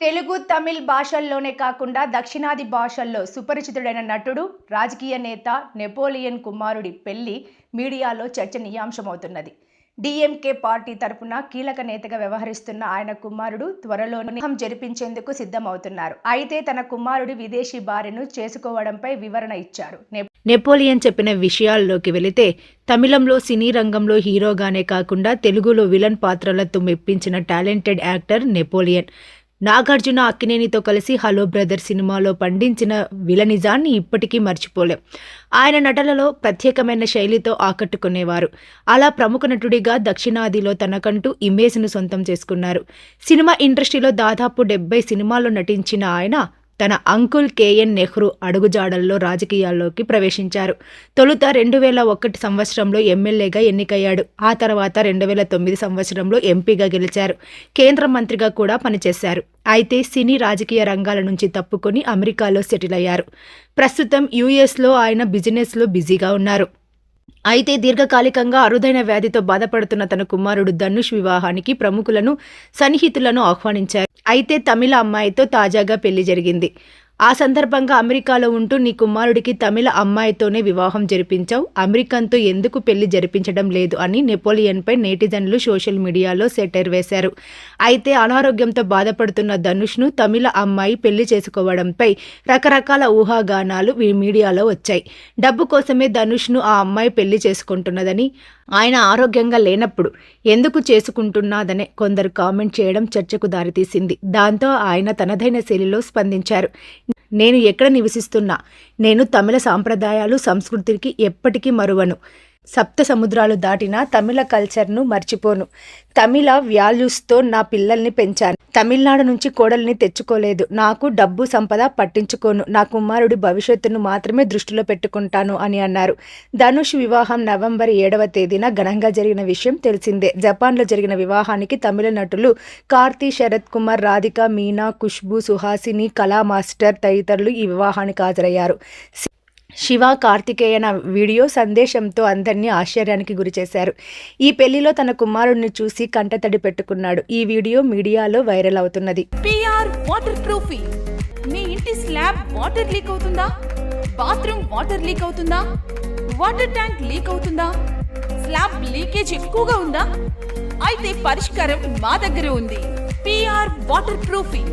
తెలుగు తమిళ్ భాషల్లోనే కాకుండా దక్షిణాది భాషల్లో సుపరిచితుడైన నటుడు రాజకీయ నేత నెపోలియన్ కుమారుడి పెళ్ళి మీడియాలో చర్చనీయాంశమవుతున్నది. డిఎంకే పార్టీ తరపున కీలక నేతగా వ్యవహరిస్తున్న ఆయన కుమారుడు త్వరలో నిహం జరిపించేందుకు సిద్ధమవుతున్నారు. అయితే తన కుమారుడు విదేశీ భార్యను చేసుకోవడంపై వివరణ ఇచ్చారు. నెపోలియన్ చెప్పిన విషయాల్లోకి వెళితే తమిళంలో సినీ రంగంలో హీరోగానే కాకుండా తెలుగులో విలన్ పాత్రలతో మెప్పించిన టాలెంటెడ్ యాక్టర్ నెపోలియన్. నాగార్జున అక్కినేనితో కలిసి హలో బ్రదర్ సినిమాలో పండించిన విలనిజాన్ని ఇప్పటికీ మర్చిపోలేం. ఆయన నటనలో ప్రత్యేకమైన శైలితో ఆకట్టుకునేవారు. అలా ప్రముఖ నటుడిగా దక్షిణాదిలో తనకంటూ ఇమేజ్ను సొంతం చేసుకున్నారు. సినిమా ఇండస్ట్రీలో దాదాపు డెబ్బై సినిమాల్లో నటించిన ఆయన తన అంకుల్ కేఎన్ నెహ్రూ అడుగుజాడల్లో రాజకీయాల్లోకి ప్రవేశించారు. తొలుత రెండు వేల ఒకటి సంవత్సరంలో ఎమ్మెల్యేగా ఎన్నికయ్యాడు. ఆ తర్వాత రెండు వేల తొమ్మిది సంవత్సరంలో ఎంపీగా గెలిచారు. కేంద్ర మంత్రిగా కూడా పనిచేశారు. అయితే సినీ రాజకీయ రంగాల నుంచి తప్పుకొని అమెరికాలో సెటిల్ అయ్యారు ప్రస్తుతం యుఎస్లో ఆయన బిజినెస్లో బిజీగా ఉన్నారు. అయితే దీర్ఘకాలికంగా అరుదైన వ్యాధితో బాధపడుతున్న తన కుమారుడు ధనుష్ వివాహానికి ప్రముఖులను సన్నిహితులను ఆహ్వానించారు. అయితే తమిళ అమ్మాయితో తాజాగా పెళ్ళి జరిగింది. ఆ సందర్భంగా అమెరికాలో ఉంటూ నీ కుమారుడికి తమిళ అమ్మాయితోనే వివాహం జరిపించావు. అమెరికన్తో ఎందుకు పెళ్ళి జరిపించడం లేదు అని నెపోలియన్పై నేటిజన్లు సోషల్ మీడియాలో సెటైర్ వేశారు. అయితే అనారోగ్యంతో బాధపడుతున్న ధనుష్ను తమిళ అమ్మాయి పెళ్ళి చేసుకోవడంపై రకరకాల ఊహాగానాలు మీడియాలో వచ్చాయి. డబ్బు కోసమే ధనుష్ను ఆ అమ్మాయి పెళ్ళి చేసుకుంటున్నదని ఆయన ఆరోగ్యంగా లేనప్పుడు ఎందుకు చేసుకుంటున్నాదనే కొందరు కామెంట్ చేయడం చర్చకు దారితీసింది. దాంతో ఆయన తనదైన శైలిలో స్పందించారు. నేను ఎక్కడ నివసిస్తున్నా? నేను తమిళ సాంప్రదాయాలు సంస్కృతికి ఎప్పటికీ మరువను. సప్త సముద్రాలు దాటిన తమిళ కల్చర్ను మర్చిపోను. తమిళ వ్యాల్యూస్తో నా పిల్లల్ని పెంచాను. తమిళనాడు నుంచి కోడల్ని తెచ్చుకోలేదు. నాకు డబ్బు సంపద పట్టించుకోను. నా కుమారుడి భవిష్యత్తును మాత్రమే దృష్టిలో పెట్టుకుంటాను అని అన్నారు. ధనుష్ వివాహం నవంబర్ ఏడవ తేదీన ఘనంగా జరిగిన విషయం తెలిసిందే. జపాన్లో జరిగిన వివాహానికి తమిళ నటులు కార్తీ శరత్ కుమార్ రాధిక మీనా ఖుష్బు సుహాసిని కళా మాస్టర్ తదితరులు ఈ వివాహానికి హాజరయ్యారు. శివ కార్తికేయన వీడియో సందేశంతో అందరినీ ఆశ్చర్యానికి గురిచేశారు ఈ పెళ్ళిలో తన కుమారుడిని చూసి కంటతడి పెట్టుకున్నాడు. ఈ వీడియో మీడియాలో వైరల్ అవుతున్నది. పిఆర్ వాటర్ ప్రూఫింగ్ మీ ఇంటి స్లాబ్ వాటర్ లీక్ అవుతుందా? బాత్రూమ్ వాటర్ లీక్ అవుతుందా? వాటర్ ట్యాంక్ లీక్ అవుతుందా? స్లాబ్ లీకేజ్ ఎక్కువగా ఉందా? అయితే పరిష్కారం మా దగ్గర ఉంది. PR water proofing